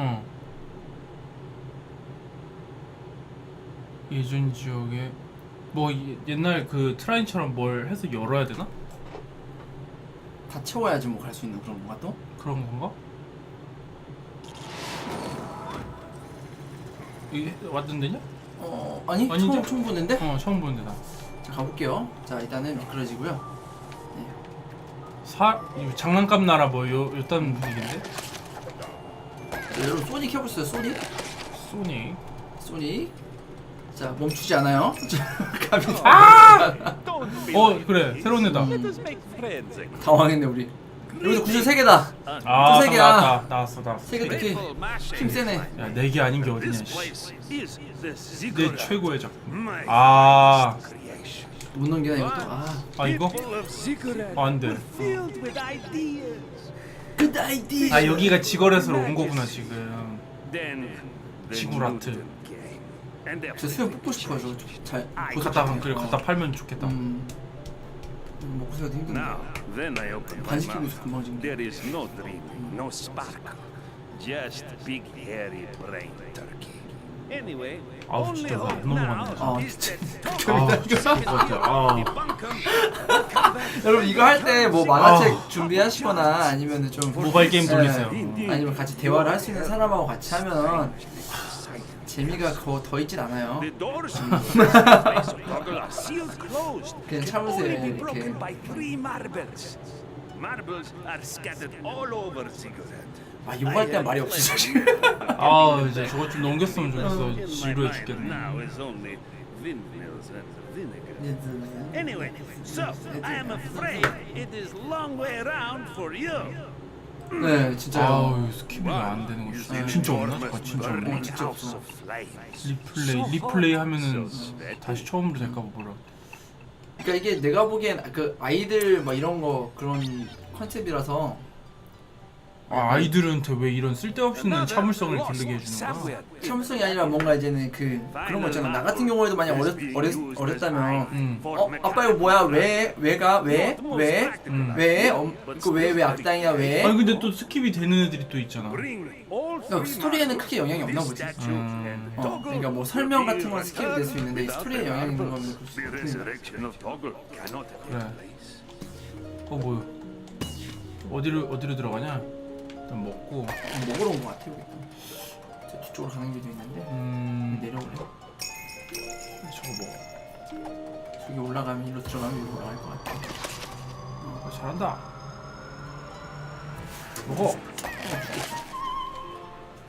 어. 예전 지역에 뭐 이- 옛날 그 트라인처럼 뭘 해서 열어야 되나? 다 채워야지 뭐 갈 수 있는 그런 건가 또? 그런 건가? 이게 왔던 데냐? 어 아니 아니죠? 처음, 처음 보는데? 어 처음 보는 데다. 자 가볼게요. 자 일단은 미끄러지고요. 사 이거 장난감 나라 뭐 요, 요딴 분위기인데? 자, 여러분 소닉 해보세요. 소닉. 소닉. 소닉. 자 멈추지 않아요. 자, 갑니다. 아! 어 그래 새로운 애다. 당황했네 우리. 여기서 구조 세 개다. 아 또 세 개야. 나왔다 나왔어 나왔어. 세개 특히 힘 세네. 야네 개 아닌 게 어디냐. 씨. 내내 최고의 작품. 아, 못 넘기나 이것도. 아. 아 이거? 아, 안 돼. Good idea. 아 여기가 지거래서로 온 거구나 지금. 지구라트. 저 수영 뽑고 싶어요. 저거 잘 갖다 그래 거. 갖다 팔면 좋겠다. 음. 먹고 살기도 힘든데. Now, then I open my 반식기고 mouth. 있어 금방 지금. There is no dream, no spark, just big hairy brain turkey. Anyway, 아우, 진짜 hope 너무 많네. 아, 아 진짜. 아. 여러분 이거 할 때 뭐 만화책 준비하시거나 아니면 좀 모바일 게임 예, 돌리세요. 아니면 같이 대화를 할 수 있는 사람하고 같이 하면 재미가 더, 더 있진 않아요. 그냥 참으세요, 이렇게. marbles. Are scattered all over. 아 이거 할때 말이 없어 지금. 아 이제 저거 좀 넘겼으면 좋겠어. 지루해 죽겠네. is only windmills and vinegar. Anyway, so I am afraid it is long way around for you. 네 진짜요. 아우 스킵이 안 되는 거 진짜, 진짜 없나? 잠깐 진짜 없나? 어, 진짜 없어. 리플레이 리플레이 하면은 다시 처음으로 될까 봐 몰라. 그러니까 이게 내가 보기엔 그 아이들 막 이런 거 그런 컨셉이라서 아 아이들한테 왜 이런 쓸데없이 있는 참을성을 기르게 해주는 거야? 참성이 아니라 뭔가 이제는 그 그런 거 있잖아. 나 같은 경우에도 만약 어렸 어렸 어렸다면 음. 어 아빠 이거 뭐야 왜 왜가 왜 음. 왜왜 어, 이거 왜왜 악당이야 왜? 아니 근데 또 스킵이 되는 애들이 또 있잖아. 그러니까 스토리에는 크게 영향이 없나 보지. 음. 어, 그러니까 뭐 설명 같은 건 스킵이 될 수 있는데 이 스토리에 영향이 있는 거면 그럴 수 그래. 어 뭐야? 어디로 어디로 들어가냐? 일단 먹고. 먹으러 온거 같아 여기. 저 뒤쪽으로 가는 길도 있는데 음. 내려오래. 저거 먹어. 저기 올라가면 일로 들어가면 일로 올라갈 것 같아. 어, 잘한다. 먹어.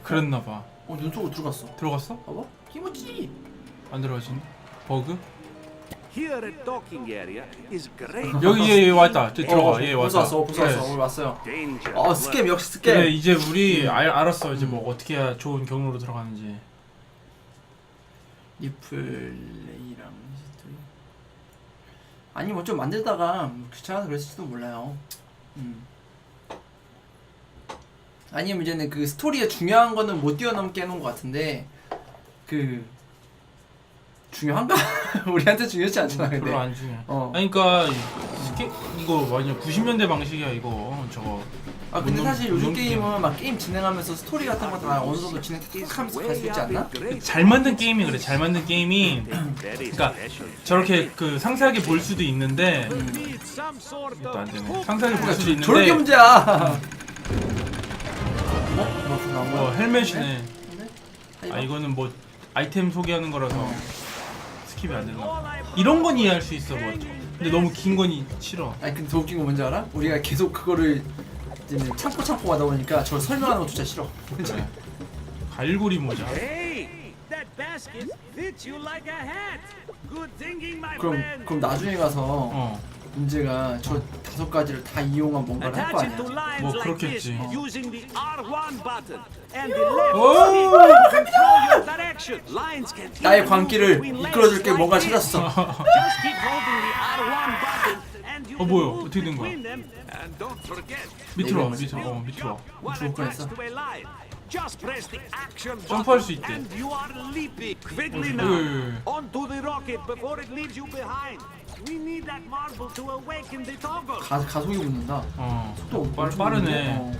그랬나 봐. 어 눈속으로 들어갔어. 들어갔어? 봐봐. 김치. 안 들어가지네. 버그? Here at docking area is great 여기 얘, 얘 왔다. 저 들어가. 얘 벌써 왔다. 왔어. 벌써 그래. 왔어. 오늘 왔어요. danger. 어 스캠 역시 스캠. 그래 이제 우리 알, 알았어. 이제 뭐 어떻게 해야 좋은 경로로 들어가는지. 리플레이랑 히스토리. 아니 뭐 좀 만들다가 귀찮아서 그랬을지도 몰라요. 음. 아니면 이제는 그 스토리에 중요한 거는 못 뛰어넘게 해놓은 것 같은데 그 중요한가? 우리한테 중요하지 않잖아 근데. 별로 안 중요해. 어. 아니 그러니까 스케 이거 완전 90년대 방식이야 이거. 저거. 아 근데 운동- 사실 요즘 운동 게임은 막 게임 진행하면서 스토리 같은 거 다 어느 정도 진행 탁하면서 갈 수 있지 않나? 잘 만든 게임이 그래. 잘 만든 게임이 그러니까. 저렇게 그 상세하게 볼 수도 있는데 이것도 안 되네. 상세하게 볼 수도 그러니까 저렇게 있는데 문제야. 어? 뭐 나온 거야? 어 헬멧이네. 네? 아 이거는 뭐 아이템 소개하는 거라서 어. 스킵이 안 되나? 봐. 이런 건 이해할 수 있어 뭐. 근데 너무 긴건 싫어. 아니 근데 더 웃긴 건 뭔지 알아? 우리가 계속 그거를 이제 참고 참고 하다 보니까 저걸 설명하는 것조차 싫어. 그래. 갈고리 모자. Basket fits you like a hat. Good thinking, my 그럼 friend. 그럼 나중에 가서 어. 문제가 저 다섯 가지를 다 이용한 뭔가를 할 거 Attach it to 아니야. lines 뭐 like 그렇겠지. this using the R1 button and the left 오! stick to control your direction. Lines can 나의 even move 광기를 between lanes 이끌어줄게 like 뭔가 this. 찾았어. Just keep holding the R1 button and you 어, can 뭐야? move 어떻게 된 거야? between them. And don't forget, 밑으로 와. 밑으로 어 밑으로 와. 죽을 뻔했어. to a line, just press the action 점프할 수 button 있대. and you are leaping quickly 어, now 예, 예, 예. onto the rocket before it leaves you behind. We need that marble to awaken the toggle. 가 가속이 붙는다. 어. 또 빠, 엄청 빠르네. 좋은데? 어.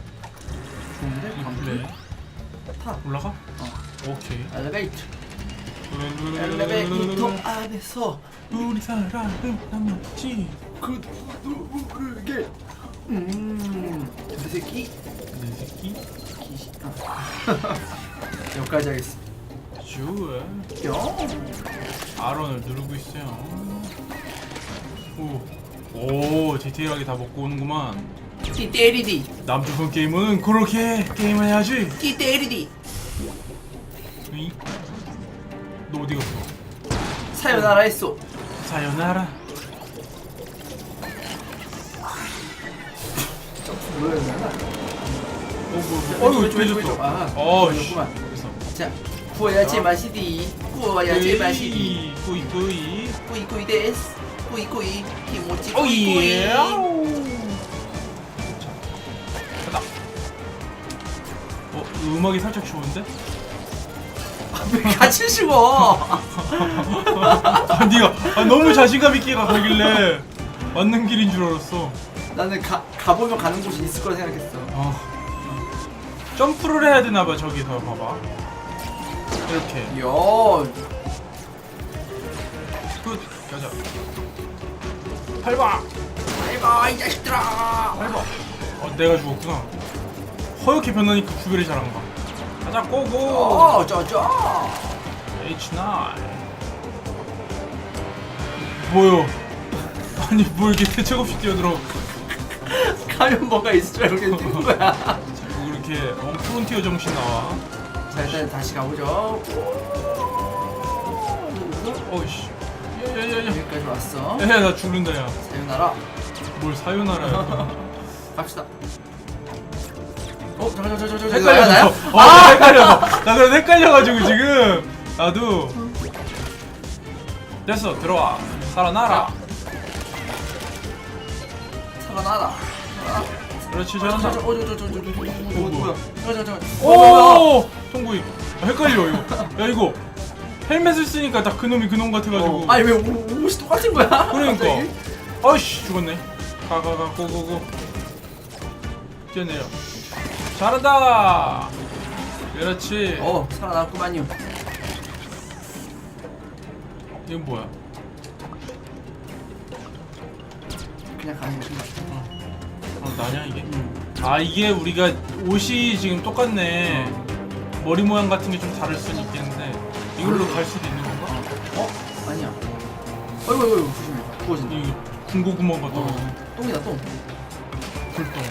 좋은데? 리플레이. 광기? 타. 올라가? 오케이. 엘리베이터. 엘리베이터 안에서 우리 사랑은 남았지. 그 누구에게 음 새끼 내 새끼. 아. 여기까지 하겠습니다. 뿅. R원을 누르고 있어요. 오. 오, 디테일하게 다 먹고 오는구만. 띠 때리디. 남조선 게임은 그렇게 게임을 해야지. 띠 때리디. 이? 너 어디 갔어? 사요나라 했어. 사요나라. 어, 어이구, 왼쪽, 왼쪽, 왼쪽. 아, 어, 씨. 그래서. 자, 구워야지 맛이디. 구워야지 맛이디. 꾸이, 꾸이. 꾸이 꾸이 데스. 꾸이 꾸이. 기모찌 오, 꾸이 꾸이. 예. 자, 가다. 어, 음악이 살짝 좋은데? 왜 같이 죽어? 아, 니가 아, 너무 자신감 있게 가길래 맞는 길인 줄 알았어. 나는 가 가보면 가는 곳이 있을 거라 생각했어. 어. 점프를 해야 되나 봐 저기서 봐봐. 이렇게. 야, 굿. 가자. 밟아. 해봐 이 자식들아. 밟아. 어, 내가 죽었구나. 허옇게 변하니까 구별이 잘안 가. 가자 고고. 어, 짜자. H9. 뭐요? 아니 뭐 이렇게 대책 없이 뛰어들어. 가면 뭐가 있을 줄 알고 그냥 뛴 거야. 그렇게 어, 프론티어 정신 나와. 자, 일단 다시 가보죠. 어이씨. 야야야야. 여기까지 왔어. 야야 나 죽는다 야. 사요나라. 뭘 사요나라야. 갑시다. 어, 잠깐, 잠깐, 잠깐, 잠깐. 헷갈려서. 어, 나 헷갈려서. 나 그래서 헷갈려가지고 지금 나도. 됐어 들어와. 살아나라. 살아나라. 그렇지 잘한다 어, 저, 저, 저, 저, 저, 저, 저, 뭐야? 잠깐, 잠깐, 잠깐. 오 통구이 아, 헷갈려 이거 야 이거 헬멧을 쓰니까 딱 그놈이 그놈 같아가지고 아니 왜 옷- 옷이 똑같은 거야? 그러니까 아이씨 죽었네 가 가 가 고고고 뛰어내려 잘한다 그렇지 어 살아났구만요. 이건 뭐야 그냥 가는 거지. 나냐 이게? 음. 아 이게 우리가 옷이 지금 똑같네. 머리 모양 같은 게 좀 다를 수는 있겠는데 이걸로 갈 수도 있는 건가? 어? 아니야. 어이구, 어이구, 조심해. 구워진다. 이 군고구마 같다. 어, 똥이다, 똥. 불똥.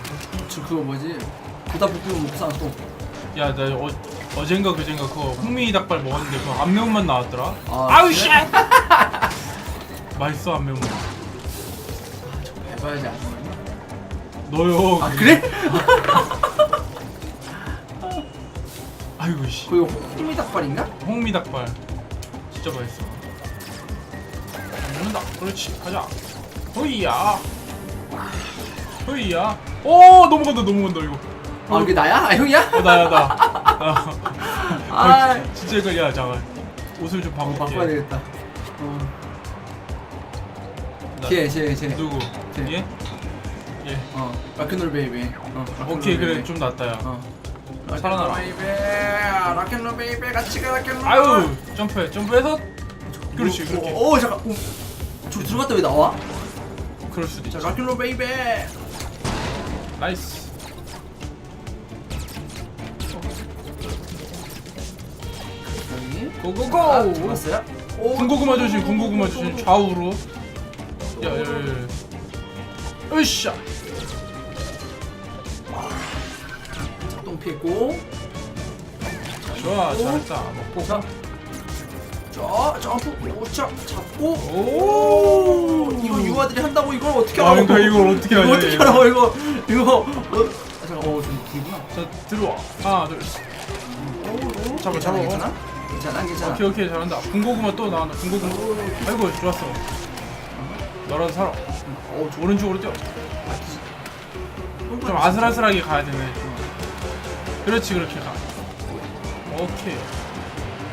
저 그거 뭐지? 부다볶음면 먹고 사는 똥. 야, 나 어, 어젠가 그젠가 그거 홍미 닭발 먹었는데 그거 안 매운맛 나왔더라. 아, 아, 우 그래? 씨. 맛있어 안 매운맛. 돼. 너요. 아, 그래? 아이고 씨. 그거 홍미 닭발인가? 홍미 닭발. 진짜 맛있어. 먹는다. 그렇지. 가자. 호이야. 호이야. 오 넘어간다 넘어간다 이거. 아, 이게 나야? 아, 형이야? 어 나야 나. 아, 아, 어, 진짜 이거 야 잠깐. 옷을 좀 바꿀게. 바꿔야 되겠다. 어. 나- 걔, 쟤, 쟤. 누구? 쟤. 얘? 얘. 어, 락앤롤 베이비. 어, 락앤롤 오케이 그래 베이비. 좀 낫다 야. 어. 살아나라. 베이비, 락앤롤 베이비, 같이 가, 락앤롤. 아유 점프해 점프해서 그렇지 오, 그렇게 오, 오, 잠깐. 오. 저 들어갔다 왜 나와? 그럴 수도 자, 있지 락앤롤 베이비. 나이스. 고고고 아, 들어갔어요? 오. 군고구마 조심 군고구마 조심 좌우로 야야야 으쌰 작동 피했고. 좋아 오. 잘했다 먹고 자, 자, 점프, 오, 자, 잡고. 오 이거 유아들이 한다고 이걸 어떻게 아 알아? 그러니까 이걸 어떻게 이거 하냐 어떻게 이거. 알아? 이거 이거 어, 아, 잠깐, 어, 좀 길구나. 자 들어와 하나 둘 오, 오, 잡아, 괜찮아, 잡아. 괜찮아, 괜찮아, 괜찮아. 오케이 오케이 잘한다 군고구마 또 나왔다 군고구마 아이고 좋았어 너라도 살아 어, 저 오른쪽으로 뛰어 좀 아슬아슬하게 가야 되네. 그렇지 그렇게 가 오케이.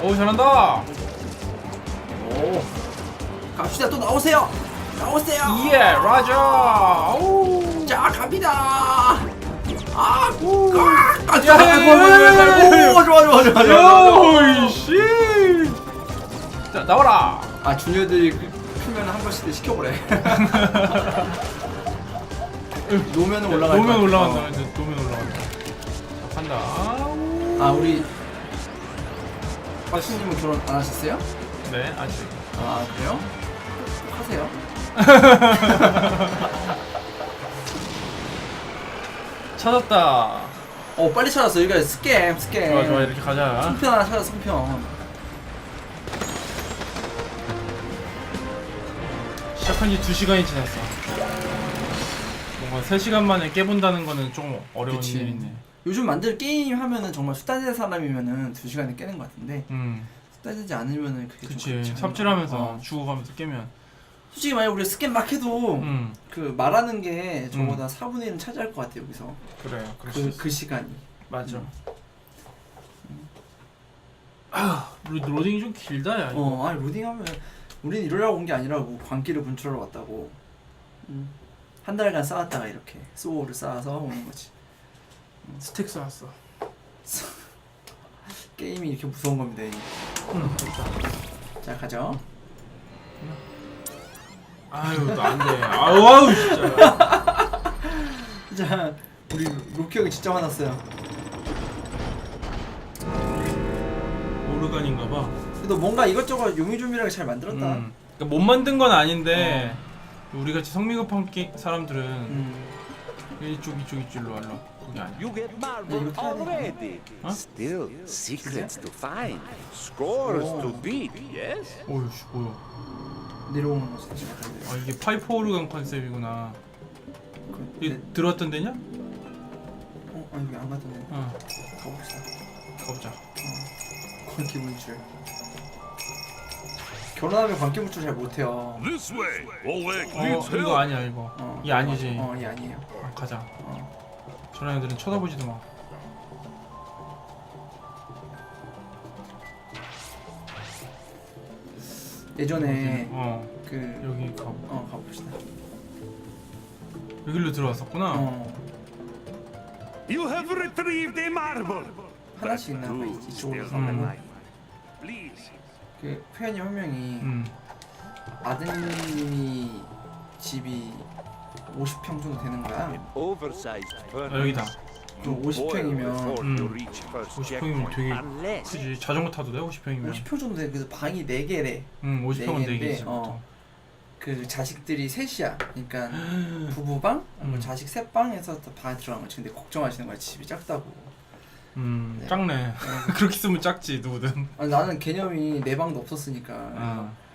오 잘한다. 오. 갑시다 또 나오세요. 나오세요. 예 라자. 오. 자 갑니다. 아오. 깜짝 놀랐고 좋아 좋아 좋아 좋아 요이씨. 자 나와라. 아 주녀들이 크면 한 번씩 시켜보래. 노면은 올라가 노면 올라간다. 이제 노면 간다 아우. 아 우리 박신님은 결혼 안 하셨어요? 네 아직 아 그래요? 꼭 하세요. 찾았다 어 빨리 찾았어. 여기가 스캠 스캠. 좋아 좋아 이렇게 가자 송편 하나 찾았어 송편. 시작한 지 2시간이 지났어 뭔가 3시간 만에 깨본다는 거는 좀 어려운 그치. 일이네 요즘 만들 게임 하면은 정말 수다된 사람이면은 두 시간에 깨는 것 같은데 음. 수다되지 않으면은 그게 좀 그치. 그렇지. 삽질하면서 어. 죽어가면서 깨면. 솔직히 만약 우리 스캠 막 해도 음. 그 말하는 게 저보다 4분의 1은 차지할 것 같아 여기서. 그래 그럴 수 그, 있어. 그 시간이. 맞아. 아 로- 로딩이 좀 길다 야 이거. 어 아니 로딩하면 우린 이러려고 온 게 아니라고 광기를 분출하러 왔다고. 음. 한 달간 쌓았다가 이렇게 소울을 쌓아서 오는 거지 스택 쌓았어. 게임이 이렇게 무서운 겁니다 이. 응 됐다. 자 가죠. 아유 안돼. 아우 아우 진짜. 자 우리 로키 형이 진짜 화났어요. 오르간인가 봐. 그래도 뭔가 이것저것 요미조미하게 잘 만들었다. 음. 그러니까 못 만든 건 아닌데 우리 같이 성미급한 게- 사람들은 음. 이쪽 이쪽 이쪽로 할라 그게 아니야 You get marble can. already. Huh? Still, secrets to find, scores to beat, yes? 어휴 씨 뭐야 내려오는 다시 같은데 아 이게 파이프 오르간 컨셉이구나 그, 이게 네. 들어왔던 데냐? 어? 아 여기 안 갔던데 어 가봅시다 가보자 광기 분출 결혼하면 분출 잘 못해요 This way. Oleg 어 needs 이거 help. 아니야 이거 어. 이 아니지 어, 이 아니에요 아, 가자 어. 저런 애들은 쳐다보지도 마 예전에 어 그 여기 가어 가봅시다 여기로 들어왔었구나 어 You have retrieved a marble. 하나씩 있나 봐 이쪽으로 가면. 그 회원님 한 명이 음. 아드님이 집이 50평 정도 되는 거야. 아, 여기다. 그 50평이면 음. 50평이면 되게 크지. 자전거 타도 돼? 50평이면? 50평 정도 돼. 그래서 방이 4개래. 응 50평은 네 4개 개인데, 있지 어. 그 자식들이 셋이야. 그러니까 음. 부부방? 뭐 음. 자식 셋 방에서 또 방에 들어간 거지. 근데 걱정하시는 거야. 집이 작다고 음 네. 작네 그렇게 쓰면 작지 누구든 아니, 나는 개념이 내 방도 없었으니까 아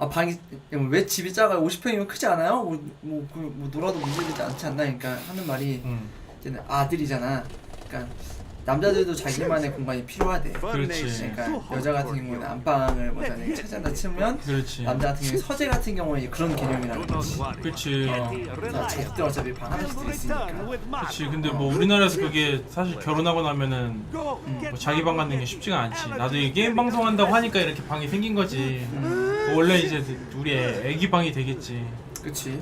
아 방이 왜 집이 작아 50평이면 크지 않아요? 뭐, 뭐, 그, 뭐 놀아도 문제되지 않지 않나? 그러니까 하는 말이 음. 이제는 아들이잖아 그러니까 남자들도 자기만의 공간이 필요하대. 그렇지. 그러니까 여자 같은 경우는 안방을 뭐 만약에 찾아다 치면 그렇지. 남자 같은 경우 서재 같은 경우는 그런 개념이라는 거지. 그렇지. 어, 나 자식들 어차피 방 하나씩 돼 있으니까. 그렇지. 근데 뭐 우리나라에서 그게 사실 결혼하고 나면은. 뭐 자기 방 갖는 게 쉽지가 않지. 나도 이 게임 방송 한다고 하니까 이렇게 방이 생긴 거지. 음, 뭐 원래 이제 우리 애, 애기 방이 되겠지. 그치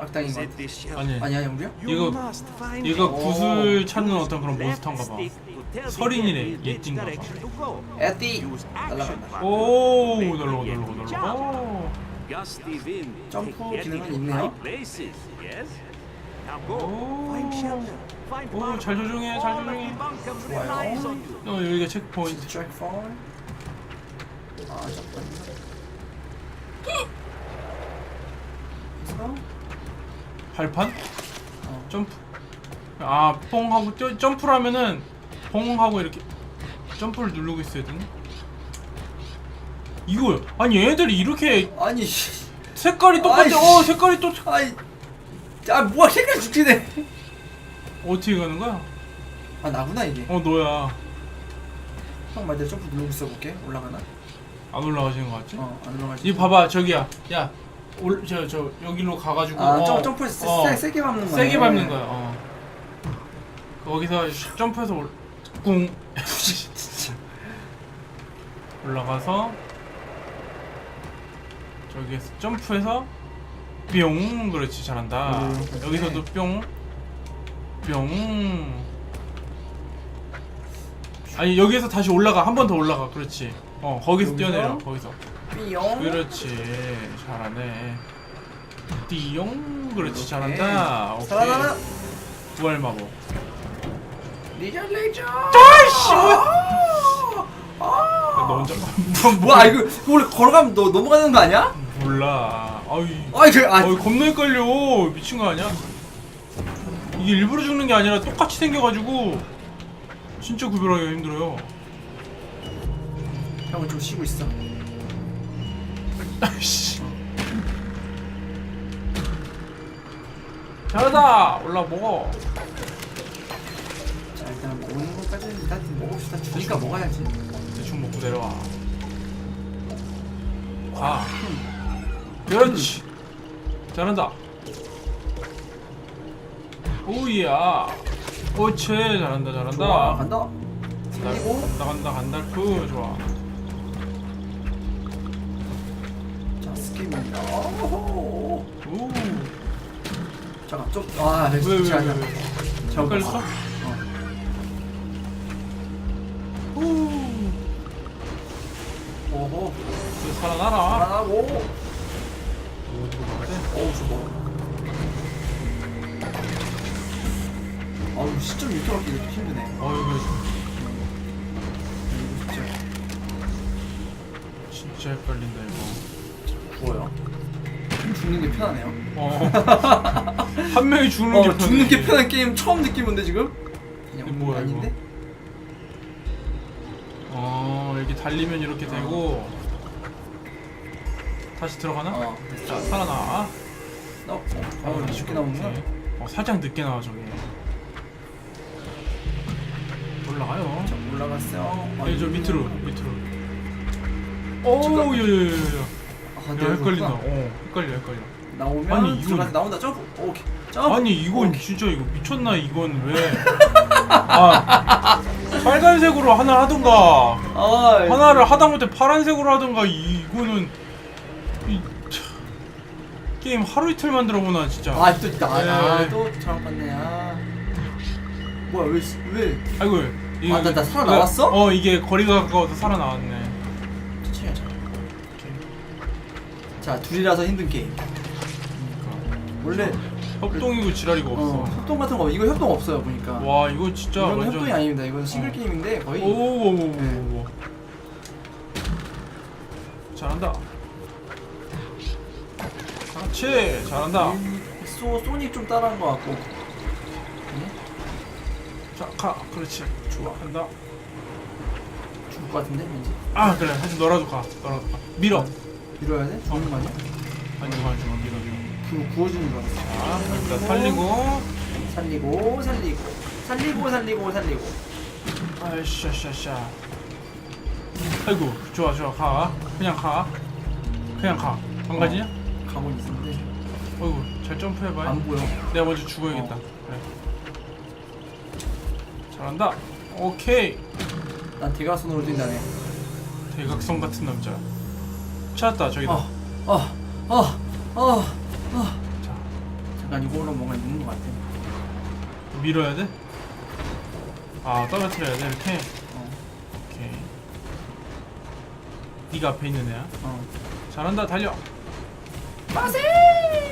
악당인 것 같아. 아니 아니 아니 우리야? 얘가 얘가. 구슬 찾는 어떤 그런 몬스터인가 봐 서린이네, enemy which 얘띠인가 봐. direction to go. 에띠 날라간다. 오 날라가 날라가 날라가. 점프 기능은 있네요. high places. Yes. Now go. 오. Find shelter. Find 오, marble. 잘 조종해, 잘 조종해. 좋아요. 어 여기가 체크포인트 아 그래서 발판? 어. 점프 아 뽕 하고 뛰어, 점프를 하면은 뽕 하고 이렇게 점프를 누르고 있어야 되네 이거 아니 얘네들이 이렇게 아니 씨. 색깔이 똑같아 아이씨. 어 색깔이 또 아이 아 뭐야 색깔 죽지네 어떻게 가는 거야? 아 나구나 이게 어 너야 형 말대로 점프 누르고 있어 볼게 올라가나? 안 올라가시는 거 같지? 어안 올라가지 이 봐봐 저기야 야 올저 저 여기로 가가지고 아 어, 점, 점프해서 어, 세, 세게 밟는 거야 세게 밟는 거야 어. 거기서 슉 점프해서 올, 꿍 올라가서 저기에서 점프해서 뿅. 그렇지 잘한다. 음, 그렇지. 여기서도 뿅 뿅 아니 여기에서 다시 올라가. 한 번 더 올라가. 그렇지. 어 거기서? 뛰어내려. 거기서. 삐용. 그렇지. 잘하네. 띠용? 그렇지. 오케이. 잘한다. 오케이. 살아나라. 부활 마법. 리전 레이저. 아이씨! 아! 너 혼자 뭐야? 이거 이거 원래 걸어가면 너 넘어가는 거 아니야? 몰라. 아이. 아이 그 아. 어이 겁나 헷갈려. 미친 거 아니야? 이게 일부러 죽는 게 아니라 똑같이 생겨가지고 진짜 구별하기가 힘들어요. 형은 좀 쉬고 있어. 아이씨. 잘하다! 올라 먹어. 자 일단 먹는 것까지는 일단 먹읍시다. 주니까 먹어야지. 대충 먹고 내려와. 가 그렇지. 잘한다. 오이야 오체 잘한다 잘한다 좋아 간다. 간다 살리고. 간다 간다 간달프 좋아 자 스킵입니다. 오호. 오 잠깐 좀. 아 왜, 왜, 좋지 왜, 않아. 왜? 잠깐. 헷갈렸어? 어. 오 오호. 이제 살아나라 아우 시점 이렇게 갖기 힘드네. 어 이거 이거 진짜 진짜 헷갈린다 이거 죽어요. 죽는 게 편하네요. 어한 명이 죽는 게 어, 죽는 게. 편한 게임 처음 느끼는데 지금? 그냥 이게 뭐야, 아닌데? 어 이렇게 달리면 이렇게 되고 다시 들어가나? 어. 자 살아나 나 어, 어, 쉽게 나오는구나. 오케이. 어 살짝 늦게 나와 저게 올라가요 자, 올라갔어요. 예, 저 밑으로 밑으로 잠깐. 오우 야야야야 아, 야 내가 헷갈린다 그렇구나. 어 헷갈려 헷갈려 나오면 아니, 이건- 들어가서 나온다. 점프. 오케이. 점프. 아니 이건 진짜 이거 미쳤나 이건 왜 아, 빨간색으로 하나 하던가 아, 하나를 하다못해 파란색으로 하던가 이거는 이, 참, 게임 하루 이틀 만들어보나 진짜 아, 또 나, 예. 아, 또 잘못 봤네. 아. 뭐야, 왜, 왜? 아이고 이거- 아, 나- 나 살아나왔어? 어 이게 거리가 가까워서 살아나왔네 천천히 하자. 자, 둘이라서 힘든 게임. 그러니까. 원래 협동이고 지랄이가 어, 없어 협동 같은 거 이거 협동 없어요 보니까. 와 이거 진짜 이건 완전 협동이 아닙니다. 이건 싱글 어. 게임인데 거의 오오오오오 잘한다 그렇지 잘한다 이 소 소닉 좀 따라한 것 같고. 자 가 그렇지 좋아 한다. 죽을 것 같은데 왠지. 아 그래. 하지 너라도 가. 너라도 가. 밀어. 밀어야 돼? 죽는 거 아니야? 아니 이거 마 밀어 밀어. 구 구워주는 줄 알았어. 자 일단 살리고. 살리고 살리고. 살리고 살리고 살리고. 아이샤샤샤 아이고 좋아 좋아. 가. 그냥 가. 그냥 가안 가지냐? 가고 있는데. 어이구 잘 점프해봐 안 보여. 내가 먼저 죽어야겠다. 어. 그래. 잘한다 오케이 난 대각선으로 뛴다네. 대각선 같은 남자 찾았다 저기다 어, 어, 어, 어, 어. 자 잠깐 이걸로 뭔가 있는 것 같아. 밀어야 돼? 아 떨어뜨려야 돼 이렇게 어, 오케이 네가 앞에 있는 애야 어. 잘한다 달려 빠세!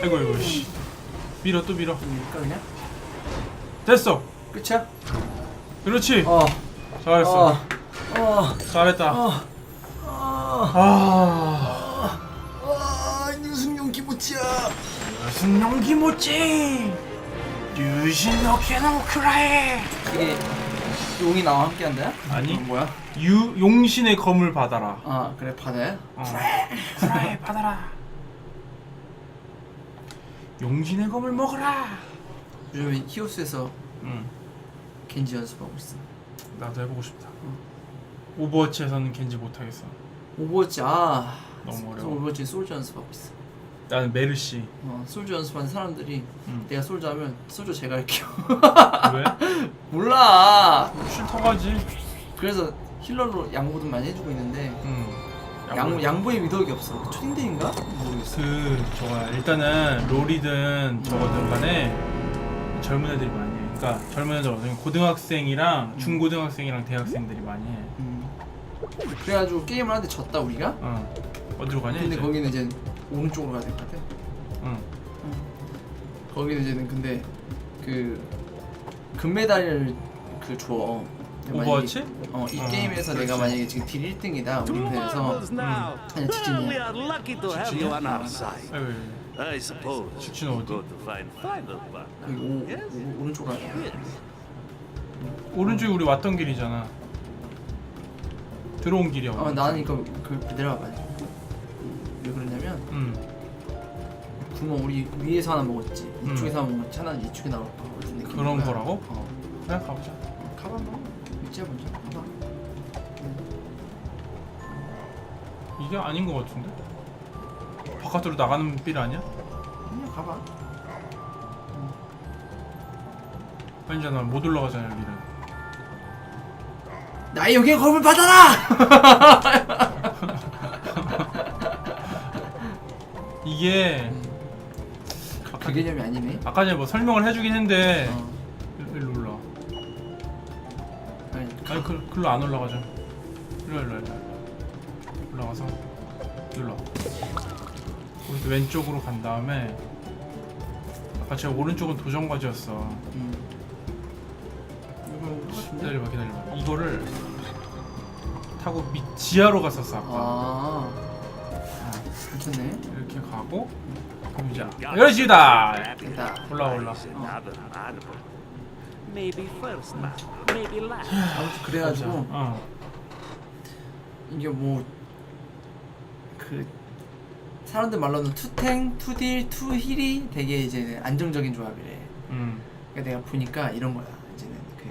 아이고 아이고 씨 밀어 또 밀어 밀까 그냥? 됐어 끝이야? 그렇지 어, 잘했어 어, 어, 잘했다 어, 어. 아 아, 유승용 기모치야. 무슨 용기 못지 유신 노케노 크라이 이게 용이 나와 함께 한다야? 아니. 뭐야? 유 용신의 검을 받아라 아, 그래? 어. 크라이 받아라 용신의 검을 먹어라 요즘 히오스에서 응 겐지 연습하고 있어. 나도 해보고 싶다 오버워치에서는 겐지 못하겠어 오버워치 아 너무 어려워. 오버워치 솔저 연습하고 있어. 나는 메르시 어, 솔저 연습하는 사람들이 응. 내가 솔저 하면 솔저 제가 할게요. 왜? 몰라. 슈터가지 그래서 힐러로 양보도 많이 해주고 있는데 응양 양보의 위덕이 없어. 초딩대인가? 모르겠어. 그 저거야 일단은 롤이든 저거든 간에 젊은 애들이 많이 해 그러니까 젊은 애들 어떤 고등학생이랑 중고등학생이랑 대학생들이 많이 해. 음. 그래가지고 게임을 하는데 졌다 우리가. 어. 어디로 가냐 근데 이제? 거기는 이제 오른쪽으로 가야 될 것 같아. 응. 거기는 이제는 근데 그 금메달을 그 줘. 오버워치? 어 이 어, 게임에서 그렇지. 내가 만약에 지금 딜 1등이다 Two 우리 now. Ah, we 지진이야. are lucky to have you on our side. 아이고, I suppose you 어디? go to find final partner. 거기 오, 오 오른쪽으로 가야 돼. 오른쪽이 우리 왔던 길이잖아. 들어온 길이야. 어 나는 이거 그 내려와봐. 왜 그러냐면 응. 구멍 우리 위에서 하나 먹었지. 음. 이쪽에서 하나 먹었지. 하나는 이쪽에 나올 거 같은 느낌. 그런 거라고? 어. 그래 가보자. 가봐 뭐. 일지야 먼저 가봐. 이게 아닌 것 같은데? 바깥으로 나가는 빌 아니야? 그냥 가봐. 아니잖아. 못 올라가잖아 빌은. 나의 여기에 검을 받아라. 이게 그 개념이 아니네. 아까 전에 뭐 설명을 해주긴 했는데 어. 일로 올라. 아니, 아니 그 글로 안 올라가죠. 일로 일로 일로 왼쪽으로 간 다음에 아까 제가 오른쪽은 도전과지였어. 음. 이거? 기다려봐 기다려봐. 이거를 타고 밑 지하로 갔었어 아까. 아. 괜찮네. 이렇게 가고 그럼 이제. 됐다. 올라 올라. Another marble. Maybe first marble, maybe last. 아무튼 그래가지고 어. 이게 뭐 그 사람들 말로는 투탱, 투딜, 투힐이 되게 이제 안정적인 조합이래. 음. 그러니까 내가 보니까 이런 거야. 이제는 그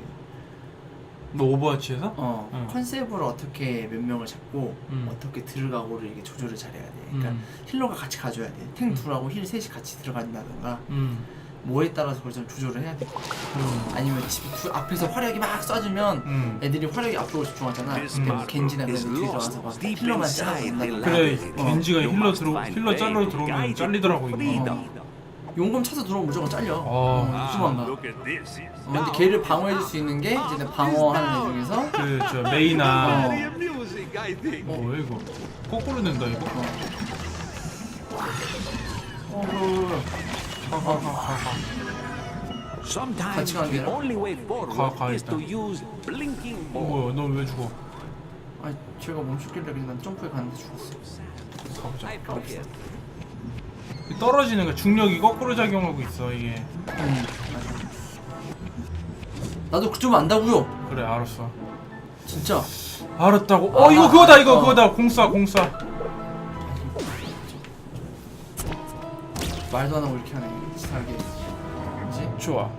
너 오버워치에서? 어, 응. 컨셉을 어떻게 몇 명을 잡고 음. 어떻게 들어가고를 이게 조절을 잘해야 돼. 그러니까 음. 힐러가 같이 가줘야 돼. 탱 음. 둘하고 힐 셋이 같이 들어간다던가 음. 뭐에 따라서 그걸 좀 조절을 해야 돼. 음. 아니면 집 두- 앞에서 화력이 막 쏴주면 음. 애들이 화력이 앞쪽으로 집중하잖아. 음. marble 겐지나 그런 애들 막 deep 힐러만 한다던가. 그래. 겐지가 힐러 들어 힐러 잘러 들어오면 잘리더라고 이거. freedom. 용검 차서 들어오면 무조건 잘려. 어. 어, this. 어, 근데 걔를 방어해줄 수 있는 게 이제 방어하는 애 중에서 그 저 메이나 어. 어, 뭐야 이거 거꾸로 된다 이거. 어, 그, 같이 가는 게 the 아니라? only way forward 가- 가 is to 일단. use blinking 어. 뭐야 너 왜 죽어? 아, 제가 멈췄길래 그냥 난 점프해 갔는데 죽었어. 가보자. 떨어지는 거 중력이 거꾸로 작용하고 있어 이게. 음, 맞아. 나도 그좀 안다고요. 그래 알았어. 진짜. 알았다고. 어 이거 아, 그거다 이거 어. 그거다 공사 공사. 말도 안 하고 이렇게 하네. 치사하게. 뭐지? 좋아.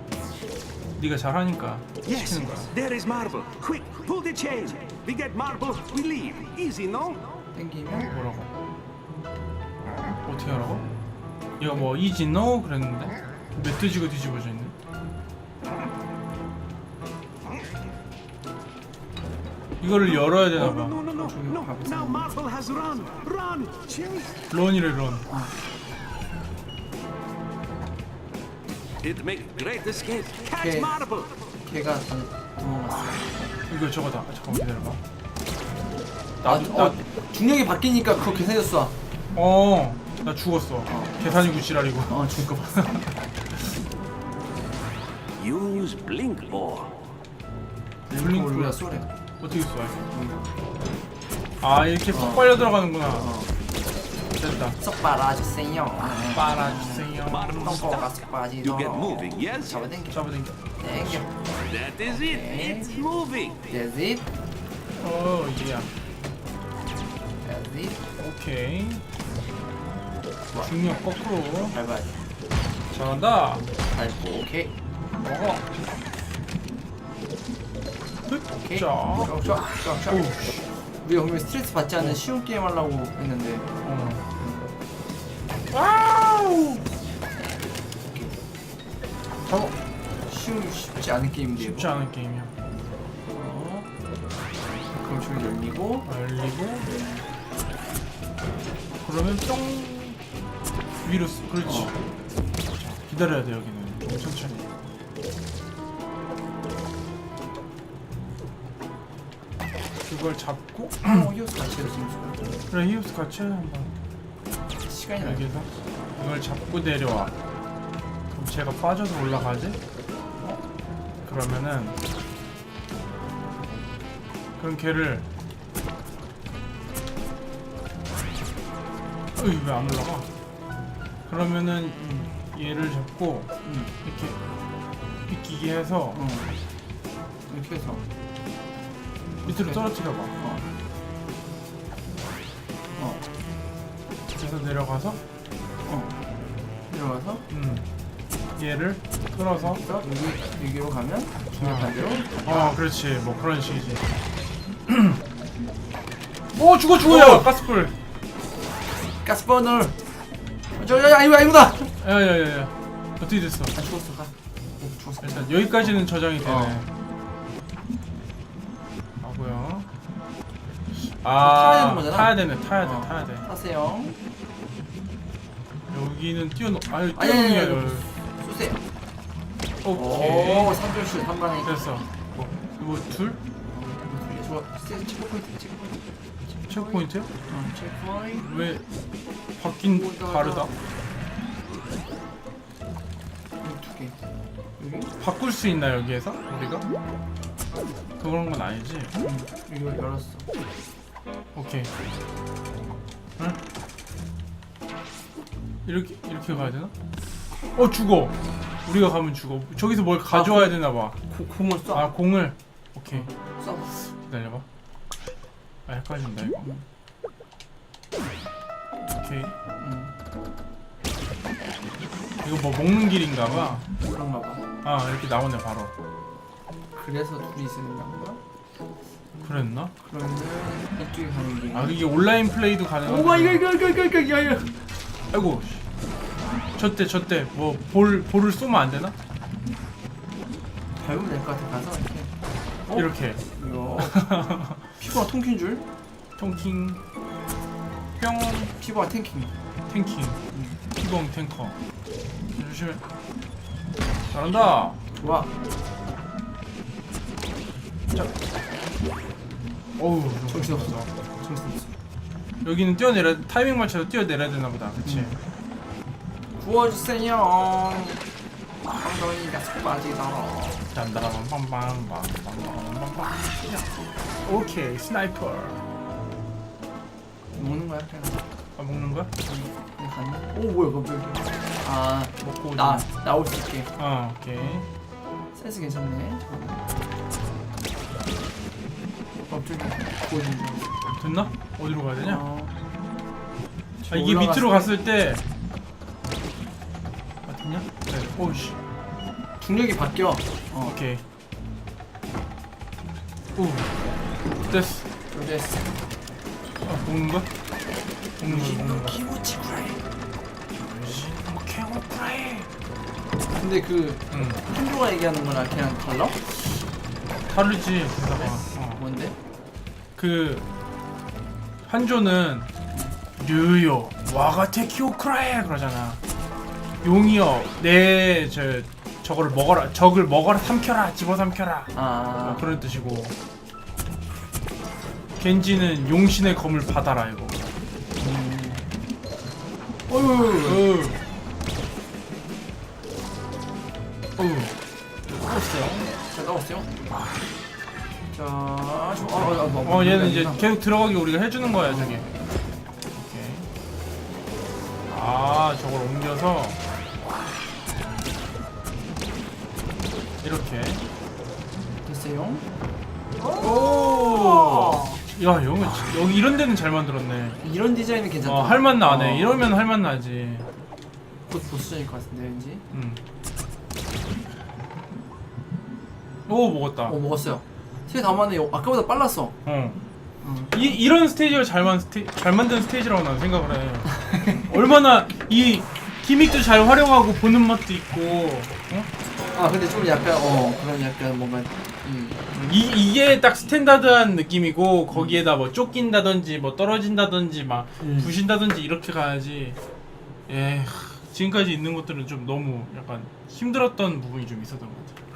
네가 잘하니까 Yes, 시키는 거야. there is marble. Quick, pull the chain. We get marble, we leave. Easy, no? 땡기면 뭐라고? 어떻게 하라고? 얘가 뭐 이지 노 그랬는데 멧돼지가 뒤집어져 있네. 이거를 열어야 되나 Oh, no, 봐. no, no, no. No, now marble has run. Run, chain. 런이래 런. It make great escape. Catch Okay. marble. 걔가 도- 도망갔어. 이거 저거다. 잠깐 기다려봐. 아, 나도 어, 나 중력이 바뀌니까 그거 개생겼어. 어, 나 죽었어. 계산이고 지랄이고. 어, 죽을 거 봤어. Use blink ball. 블링크. 우리가 쏘래. 어떻게 쏴? 아 이렇게 쏙 빨려 들어가는구나. 어. 됐다. 쏙 빨아주세요. 빨아주세요. 똥꼬가 쏙 빠지도록. You get moving, yes? 잡아당겨. 잡아당겨. 당겨. That is it. It's moving. That's it. 어 이야. That's it. 오케이. 중력 거꾸로. 밟아야 돼. 잘한다. 밟고, 오케이. 먹어. 오케이. 자. 좋아, 좋아. 오. 우리가 분명 스트레스 받지 않는 쉬운 게임 하려고 했는데 어. 와우! 어? 쉬운, 쉽지 않은 게임인데. 쉽지 않은 게임이야. 어. 그럼 저기 열리고 어, 열리고 그러면 뿅 위로스 그렇지 어. 기다려야 돼 여기는 좀 천천히 그걸 잡고 어, 히오스 같이 해서 재밌을 것 그래 히오스 같이 한번 여기서 이걸 잡고 내려와 그럼 제가 빠져서 올라가지? 어? 그러면은 그럼 걔를 어이 왜안 올라가? 그러면은 얘를 잡고 응. 이렇게 비키게 해서 어. 이렇게 해서 밑으로 떨어뜨려봐 어. 어. 그래서 내려가서? 어. 들어가서? 음. 얘를 끌어서 여기서 여기 여기로 가면 중간 어. 반대로 어 그렇지. 뭐 그런 식이지. 오 죽어 죽어요 가스불. 가스버너 저저 아이고 아이고다! 야야야야. 어떻게 됐어? 아 죽었어. 가. 어, 죽었어. 일단 여기까지는 저장이 되네. 어. 하고요. 타야 되는 아 거잖아? 타야 되네 타야 돼 어. 타야 돼. 하세요 여기는 뛰어넘 아니 아니, 아니, 아니, 뛰어넘기가 쏘세요. 오케이. 오 삼절슛 한 방에. 됐어. 뭐, 뭐 둘? 좋아. 스테이지 체크 포인트 체크 포인트. 체크 포인트요? 어. 체크 포인트. 왜 바뀐. 다르다? 여기 두개. 여기? 바꿀 수 있나 여기에서? 우리가? 그런 건 아니지? 응 여기 열었어. 오케이. 응? 이렇게 이렇게 가야 되나? 어 죽어. 우리가 가면 죽어. 저기서 뭘 가져와야 되나 봐. 고, 공을 쏴 아 공을. 오케이. 쏴봐 기다려봐. 아 헷갈린다 이거. 오케이. 응 이거 뭐 먹는 길인가 봐아 그런가 봐. 이렇게 나오네 바로. 그래서 둘이 된다는 거야? 그랬나? 그러면 이쪽에 가는 게 아 이게 온라인 플레이도 가능한 오마 이거 이거 이거 이거 이거 이거 아이고 저때 저때 뭐 볼 볼을 쏘면 안 되나? 밟으면 될것 같아. 가서 이렇게. 어? 이렇게. 이거. 피부가 통킨 줄? 통킹. 뿅. 피부가 탱킹. 탱킹. 피봉 탱커. 조심해. 잘한다. 좋아. 어우 정신 너무 없어. 좋았어. 정신 없어 여기는 뛰어내려 타이밍 맞춰서 뛰어내려야 되나 보다. 그치? 음. 구워주세요. 엉덩이가 빠지다. 단다라만 빵빵빵빵빵빵빵 오케이 스나이퍼. 먹는 거야 그냥? 아 먹는 거야? 그냥 가는 오 뭐야 그거 왜 이렇게 아나 먹고 나올 수 있게. 어 오케이. 센스 괜찮네 갑자기 거. 됐나? 어디로 가야 되냐? 어. 아 이게 밑으로 때 갔을 때. 아, 됐냐? 네. 오우씨. 중력이 바뀌어. 어. 오케이. 오. 됐어. 됐어. 아 먹는 거야? 먹는 거야 먹는 거야 키모치 구라이. 뭐 개고프라해 근데 그 응. 킨조가 얘기하는 거랑 걔랑 달라? 다르지. 어. 뭔데? 그 한조는 류요 와가테 키오크라에 그러잖아. 용이여 내저 저거를 먹어라 적을 먹어라 삼켜라 집어 삼켜라. 아. 뭐 그런 뜻이고. 겐지는 용신의 검을 받아라 이거. 음. 어휴. 어우 어우 나왔어요 자 나왔어요 자 저, 어, 어, 어, 어 얘는 이제. 계속 들어가게 우리가 해주는 거야 저기. 오케이. 아 저걸 옮겨서. 이렇게. 됐어요. 오. 야 영은 여기 이런 데는 잘 만들었네. 이런 디자인은 괜찮다. 어 할맛 나네 어. 이러면 할맛 나지. 곧 보스전일 것 같은데 왠지? 음. 오 먹었다. 어 먹었어요 세 담았네 아까보다 빨랐어 어. 음. 이, 이런 스테이지가 잘, 만, 스테, 잘 만든 스테이지라고 나는 생각을 해. 얼마나 이 기믹도 잘 활용하고 보는 맛도 있고, 어? 아 근데 좀 약간 어 그런 약간 뭔가 음. 이, 이게 딱 스탠다드한 느낌이고, 거기에다 뭐 쫓긴다든지, 뭐 떨어진다든지, 막 음. 부신다든지 이렇게 가야지. 예, 하, 지금까지 있는 것들은 좀 너무 약간 힘들었던 부분이 좀 있었던 것 같아. 그렇게